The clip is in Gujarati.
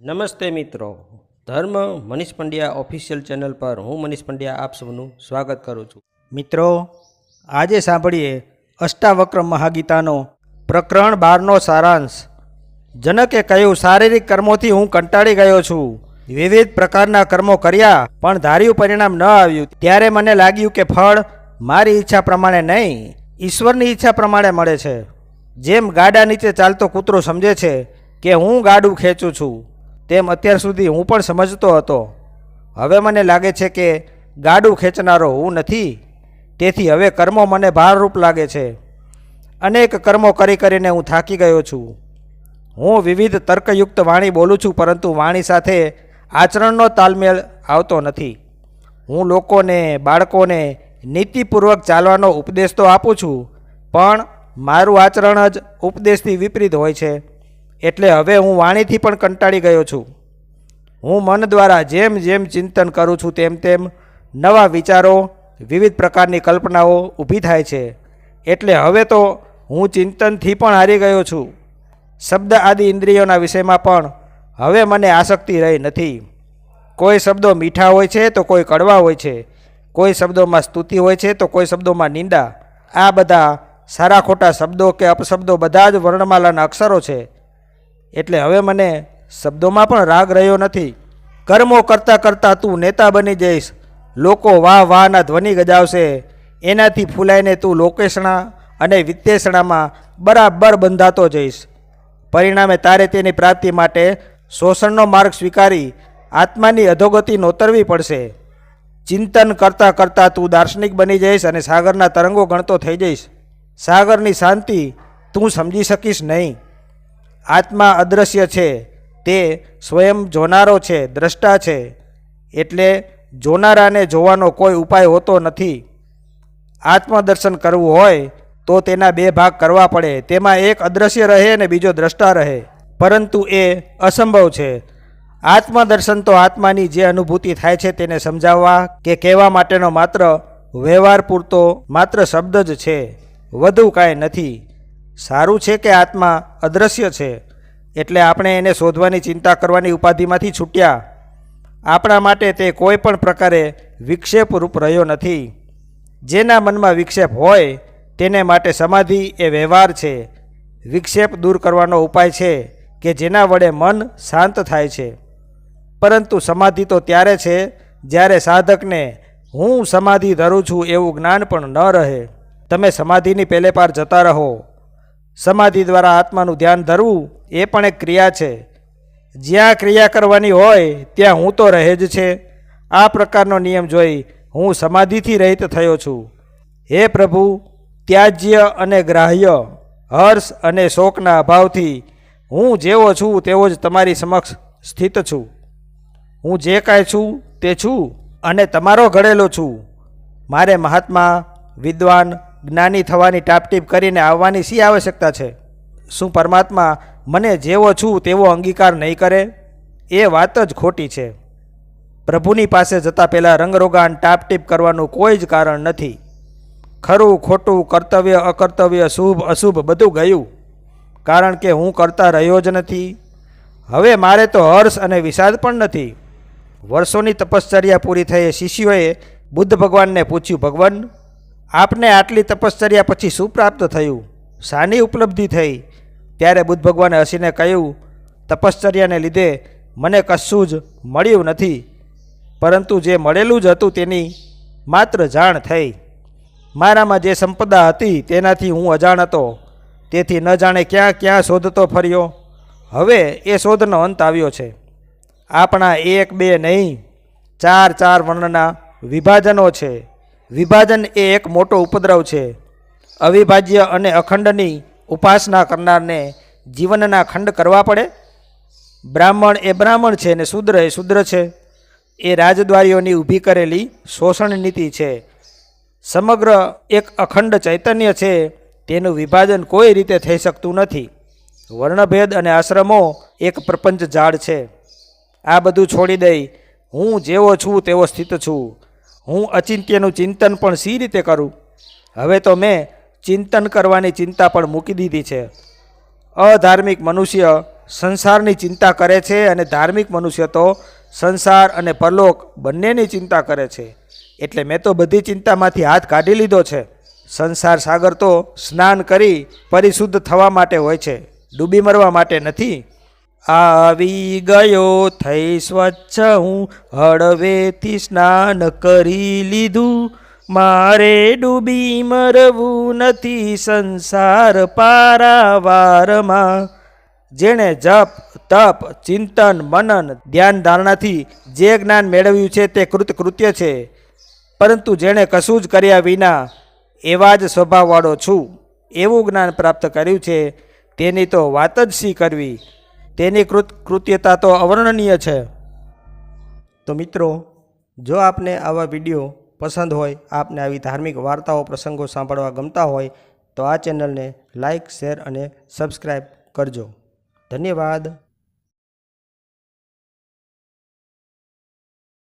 નમસ્તે મિત્રો. ધર્મ મનીષ પંડ્યા ઓફિશિયલ ચેનલ પર હું મનીષ પંડ્યા આપ સૌનું સ્વાગત કરું છું. મિત્રો, આજે સાંભળીએ અષ્ટાવક્ર મહાગીતાનો પ્રકરણ બારનો સારાંશ. જનકે કહ્યું, શારીરિક કર્મોથી હું કંટાળી ગયો છું. વિવિધ પ્રકારના કર્મો કર્યા, પણ ધાર્યું પરિણામ ન આવ્યું. ત્યારે મને લાગ્યું કે ફળ મારી ઈચ્છા પ્રમાણે નહીં, ઈશ્વરની ઈચ્છા પ્રમાણે મળે છે. જેમ ગાડા નીચે ચાલતો કૂતરો સમજે છે કે હું ગાડું ખેંચું છું. તેમ અત્યાર સુધી હું પણ સમજતો હતો. હવે મને લાગે છે કે ગાડું ખેંચનારો હું નથી. તેથી હવે કર્મો મને ભારરૂપ લાગે છે. અનેક કર્મો કરી કરીને હું થાકી ગયો છું. હું વિવિધ તર્કયુક્ત વાણી બોલું છું, પરંતુ વાણી સાથે આચરણનો તાલમેલ આવતો નથી. હું લોકોને, બાળકોને નીતિપૂર્વક ચાલવાનો ઉપદેશ તો આપું છું, પણ મારું આચરણ જ ઉપદેશથી વિપરીત હોય છે. એટલે હવે હું વાણીથી પણ કંટાળી ગયો છું. હું મન દ્વારા જેમ જેમ ચિંતન કરું છું તેમ તેમ નવા વિચારો, વિવિધ પ્રકારની કલ્પનાઓ ઊભી થાય છે. એટલે હવે તો હું ચિંતનથી પણ હારી ગયો છું. શબ્દ આદિ ઇન્દ્રિયોના વિષયમાં પણ હવે મને આસક્તિ રહી નથી. કોઈ શબ્દો મીઠા હોય છે તો કોઈ કડવા હોય છે. કોઈ શબ્દોમાં સ્તુતિ હોય છે તો કોઈ શબ્દોમાં નિંદા. આ બધા સારા ખોટા શબ્દો કે અપશબ્દો બધા જ વર્ણમાલાના અક્ષરો છે. એટલે હવે મને શબ્દોમાં પણ રાગ રહ્યો નથી. કર્મો કરતાં કરતાં તું નેતા બની જઈશ. લોકો વાહ વાહના ધ્વનિ ગજાવશે. એનાથી ફૂલાઈને તું લોકેશણા અને વિત્તેષણામાં બરાબર બંધાતો જઈશ. પરિણામે તારે તેની પ્રાપ્તિ માટે શોષણનો માર્ગ સ્વીકારી આત્માની અધોગતિ નોતરવી પડશે. ચિંતન કરતાં કરતાં તું દાર્શનિક બની જઈશ અને સાગરના તરંગો ગણતો થઈ જઈશ. સાગરની શાંતિ તું સમજી શકીશ નહીં. આત્મા અદૃશ્ય છે, તે સ્વયં જોનારો છે, દ્રષ્ટા છે. એટલે જોનારાને જોવાનો કોઈ ઉપાય હોતો નથી. આત્મદર્શન કરવું હોય તો તેના બે ભાગ કરવા પડે. તેમાં એક અદૃશ્ય રહે અને બીજો દ્રષ્ટા રહે. પરંતુ એ અસંભવ છે. આત્મદર્શન તો આત્માની જે અનુભૂતિ થાય છે તેને સમજાવવા કે કહેવા માટેનો માત્ર વ્યવહાર પૂરતો માત્ર શબ્દ જ છે. વધુ કાંઈ નથી. સારું છે કે આત્મા અદૃશ્ય છે? એટલે આપણે એને શોધવાની ચિંતા કરવાની ઉપાધિમાંથી છૂટ્યા. આપણા માટે તે કોઈ પણ પ્રકારે વિક્ષેપરૂપ રહ્યો નથી. જેના મનમાં વિક્ષેપ હોય, તેને માટે સમાધિ એ વ્યવહાર છે. વિક્ષેપ દૂર કરવાનો ઉપાય છે કે જેના વડે મન શાંત થાય છે. પરંતુ સમાધિ તો ત્યારે છે જ્યારે સાધકને હું સમાધિ ધરું છું એવું જ્ઞાન પણ ન રહે. તમે સમાધિની પહેલે પાર જતા રહો. સમાધિ દ્વારા આત્માનું ધ્યાન ધરવું એ પણ એક ક્રિયા છે. જ્યાં ક્રિયા કરવાની હોય, ત્યાં હું તો રહે જ છે. આ પ્રકારનો નિયમ જોઈ હું સમાધિથી રહિત થયો છું. હે પ્રભુ, ત્યાજ્ય અને ગ્રાહ્ય, હર્ષ અને શોકના અભાવથી હું જેવો છું તેવો જ તમારી સમક્ષ સ્થિત છું. હું જે કાંઈ છું તે છું અને તમારો ઘડેલો છું. મારે મહાત્મા, વિદ્વાન જ્ઞાની થવાની ટાપટીપ કરીને આવવાની શી આવશ્યકતા છે? શું પરમાત્મા મને જેવો છું તેવો અંગીકાર નહીં કરે? એ વાત જ ખોટી છે. પ્રભુની પાસે જતાં પહેલાં રંગરોગાન ટાપટીપ કરવાનું કોઈ જ કારણ નથી. ખરું, ખોટું, કર્તવ્ય, અકર્તવ્ય, શુભ, અશુભ બધું ગયું. કારણ કે હું કરતા રહ્યો જ નથી. હવે મારે તો હર્ષ અને વિષાદ પણ નથી. વર્ષોની તપશ્ચર્યા પૂરી થઈ શિષ્યોએ બુદ્ધ ભગવાનને પૂછ્યું, ભગવાન આપને આટલી તપશ્ચર્યા પછી શું પ્રાપ્ત થયું? શાની ઉપલબ્ધિ થઈ. ત્યારે બુદ્ધ ભગવાને હસીને કહ્યું, તપશ્ચર્યાને લીધે મને કશું જ મળ્યું નથી. પરંતુ જે મળેલું જ હતું તેની માત્ર જાણ થઈ. મારામાં જે સંપદા હતી તેનાથી હું અજાણ હતો તેથી ન જાણે ક્યાં ક્યાં શોધતો ફર્યો. હવે એ શોધનો અંત આવ્યો છે. આપણા એક બે નહીં, ચાર ચાર વર્ણના વિભાજનો છે. વિભાજન એ એક મોટો ઉપદ્રવ છે. અવિભાજ્ય અને અખંડની ઉપાસના કરનારને જીવનના ખંડ કરવા પડે. બ્રાહ્મણ એ બ્રાહ્મણ છે ને શૂદ્ર એ શૂદ્ર છે. એ રાજદ્વારીઓની ઊભી કરેલી શોષણ નીતિ છે. સમગ્ર એક અખંડ ચૈતન્ય છે. તેનું વિભાજન કોઈ રીતે થઈ શકતું નથી. વર્ણભેદ અને આશ્રમો એક પ્રપંચ ઝાડ છે. આ બધું છોડી દઈ હું જેવો છું તેવો સ્થિત છું. હું અચિંત્યનું ચિંતન પણ સી રીતે કરું? હવે તો મેં ચિંતન કરવાની ચિંતા પણ મૂકી દીધી છે. અધાર્મિક મનુષ્ય સંસારની ચિંતા કરે છે અને ધાર્મિક મનુષ્ય તો સંસાર અને પરલોક બંનેની ચિંતા કરે છે. એટલે મેં તો બધી ચિંતામાંથી હાથ કાઢી લીધો છે. સંસાર સાગર તો સ્નાન કરી પરિશુદ્ધ થવા માટે હોય છે. ડૂબી મરવા માટે નથી. આવી ગયો, થઈ સ્વચ્છ હું હળવેથી સ્નાન કરી લીધું. મારે ડૂબી મરવું નથી સંસાર પારાવારમાં. જેણે જપ, તપ, ચિંતન, મનન, ધ્યાન, ધારણાથી જે જ્ઞાન મેળવ્યું છે તે કૃત કૃત્ય છે. પરંતુ જેણે કશું જ કર્યા વિના એવા જ સ્વભાવવાળો છું. એવું જ્ઞાન પ્રાપ્ત કર્યું છે. તેની તો વાત જ શી કરવી? તેની કૃત, કૃત્યતા તો અવર્ણનીય છે. તો મિત્રો, જો આપને આવા વીડિયો પસંદ હોય, આપને આવી ધાર્મિક વાર્તાઓ, પ્રસંગો સાંભળવા ગમતા હોય, તો આ ચેનલને લાઇક શેર અને સબસ્ક્રાઈબ કરજો. ધન્યવાદ.